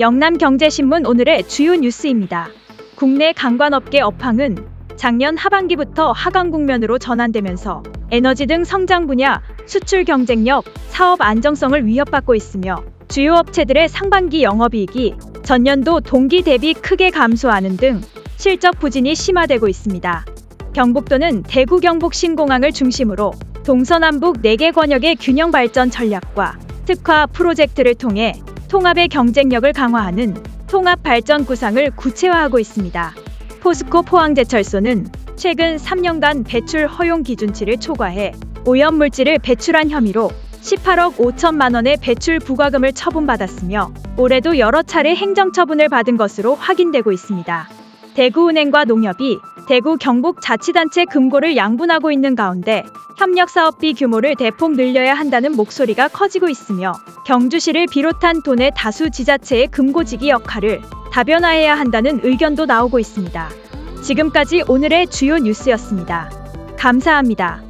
영남경제신문 오늘의 주요 뉴스입니다. 국내 관광업계 업황은 작년 하반기부터 하강 국면으로 전환되면서 에너지 등 성장 분야, 수출 경쟁력, 사업 안정성을 위협받고 있으며 주요 업체들의 상반기 영업이익이 전년도 동기 대비 크게 감소하는 등 실적 부진이 심화되고 있습니다. 경북도는 대구 경북 신공항을 중심으로 동서남북 4개 권역의 균형 발전 전략과 특화 프로젝트를 통해 통합의 경쟁력을 강화하는 통합 발전 구상을 구체화하고 있습니다. 포스코 포항제철소는 최근 3년간 배출 허용 기준치를 초과해 오염 물질을 배출한 혐의로 18억 5천만 원의 배출 부과금을 처분받았으며 올해도 여러 차례 행정처분을 받은 것으로 확인되고 있습니다. 대구은행과 농협이 대구 경북 자치단체 금고를 양분하고 있는 가운데 협력 사업비 규모를 대폭 늘려야 한다는 목소리가 커지고 있으며 경주시를 비롯한 도내 다수 지자체의 금고지기 역할을 다변화해야 한다는 의견도 나오고 있습니다. 지금까지 오늘의 주요 뉴스였습니다. 감사합니다.